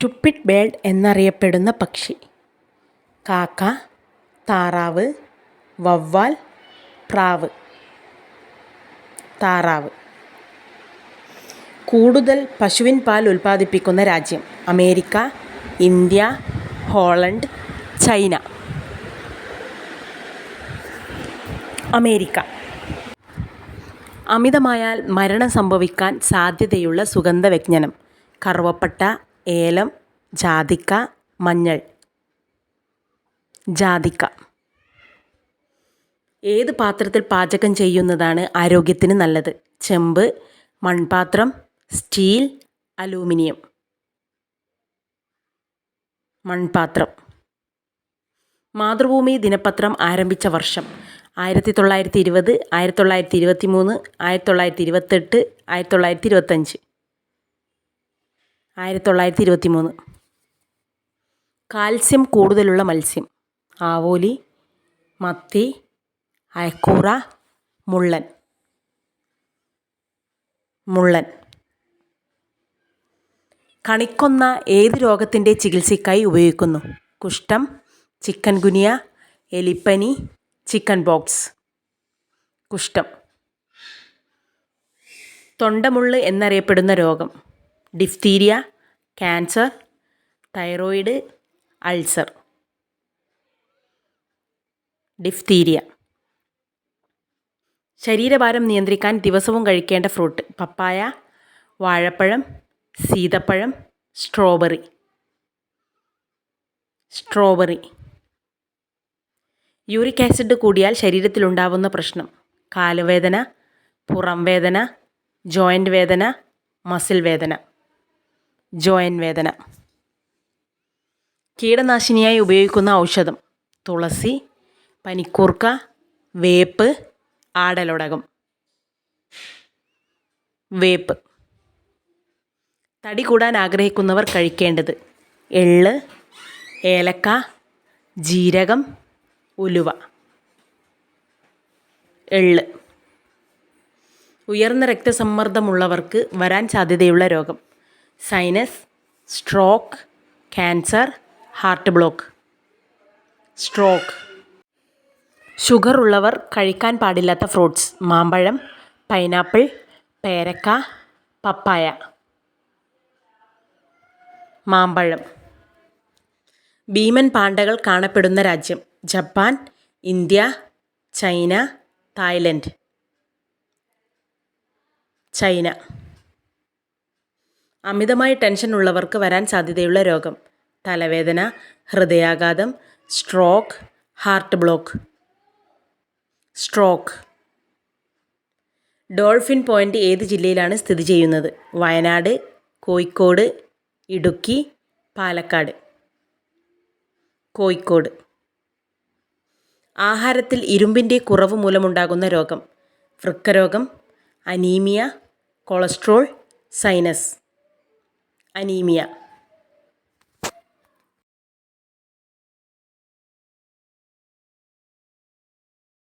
Stupid ബേൾഡ് എന്നറിയപ്പെടുന്ന പക്ഷി. കാക്ക താറാവ് വവ്വാൽ പ്രാവ്. താറാവ്. കൂടുതൽ പശുവിൻ പാൽ ഉൽപ്പാദിപ്പിക്കുന്ന രാജ്യം. America India Holland China. America. അമിതമായാൽ മരണം സംഭവിക്കാൻ സാധ്യതയുള്ള സുഗന്ധവ്യജ്ഞനം കറുവപ്പട്ട ഏലം ജാതിക്ക മഞ്ഞൾ. ജാതിക്ക. ഏത് പാത്രത്തിൽ പാചകം ചെയ്യുന്നതാണ് ആരോഗ്യത്തിന് നല്ലത്? ചെമ്പ് മൺപാത്രം സ്റ്റീൽ അലൂമിനിയം. മൺപാത്രം. മാതൃഭൂമി ദിനപത്രം ആരംഭിച്ച വർഷം. ആയിരത്തി തൊള്ളായിരത്തി ഇരുപത് ആയിരത്തി തൊള്ളായിരത്തി ഇരുപത്തി മൂന്ന് ആയിരത്തി തൊള്ളായിരത്തി ഇരുപത്തെട്ട് ആയിരത്തി തൊള്ളായിരത്തി ഇരുപത്തഞ്ച്. ആയിരത്തി തൊള്ളായിരത്തി ഇരുപത്തി മൂന്ന് കാൽസ്യം കൂടുതലുള്ള മത്സ്യം. ആവോലി മത്തി അയക്കൂറ മുള്ളൻ. മുള്ളൻ. കണിക്കൊന്ന ഏത് രോഗത്തിന്റെ ചികിത്സയ്ക്കായി ഉപയോഗിക്കുന്നു? കുഷ്ഠം ചിക്കൻ ഗുനിയ എലിപ്പനി ചിക്കൻ ബോക്സ്. കുഷ്ഠം. തൊണ്ടമുള്ള് എന്നറിയപ്പെടുന്ന രോഗം. Diphtheria cancer thyroid ulcer diphtheria. ശരീരഭാരം നിയന്ത്രിക്കാൻ ദിവസവും കഴിക്കേണ്ട ഫ്രൂട്ട് പപ്പായ വാഴപ്പഴം സീതപ്പഴം സ്ട്രോബെറി. സ്ട്രോബെറി. യൂറിക് ആസിഡ് കൂടിയാൽ ശരീരത്തിലുണ്ടാവുന്ന പ്രശ്നം. കാലുവേദന പുറം വേദന ജോയിന്റ് വേദന മസിൽ വേദന. ജോയിന്റ് വേദന കീടനാശിനിയായി ഉപയോഗിക്കുന്ന ഔഷധം. തുളസി പനിക്കൂർക്ക വേപ്പ് ആടലുടകം. വേപ്പ്. തടി കൂടാൻ ആഗ്രഹിക്കുന്നവർ കഴിക്കേണ്ടത് എള്ള് ഏലക്ക ജീരകം ഉലുവ. എള്ള്. ഉയർന്ന രക്തസമ്മർദ്ദമുള്ളവർക്ക് വരാൻ സാധ്യതയുള്ള രോഗം. Sinus stroke cancer heart block stroke sugar ഉള്ളവർ കഴിക്കാൻ പാടില്ലാത്ത ഫ്രൂട്ട്സ് മാമ്പഴം പൈനാപ്പിൾ പേരക്ക പപ്പായ. മാമ്പഴം. ഭീമൻ പാണ്ഡകൾ കാണപ്പെടുന്ന രാജ്യം. Japan India China Thailand. China. അമിതമായി ടെൻഷൻ ഉള്ളവർക്ക് വരാൻ സാധ്യതയുള്ള രോഗം. തലവേദന ഹൃദയാഘാതം stroke heart block stroke dolphin point ഏത് ജില്ലയിലാണ് സ്ഥിതി ചെയ്യുന്നത്? വയനാട് കോഴിക്കോട് ഇടുക്കി പാലക്കാട്. കോഴിക്കോട്. ആഹാരത്തിൽ ഇരുമ്പിന്റെ കുറവ് മൂലമുണ്ടാകുന്ന രോഗം. വൃക്കരോഗം അനീമിയ കൊളസ്ട്രോൾ സൈനസ് അനീമിയ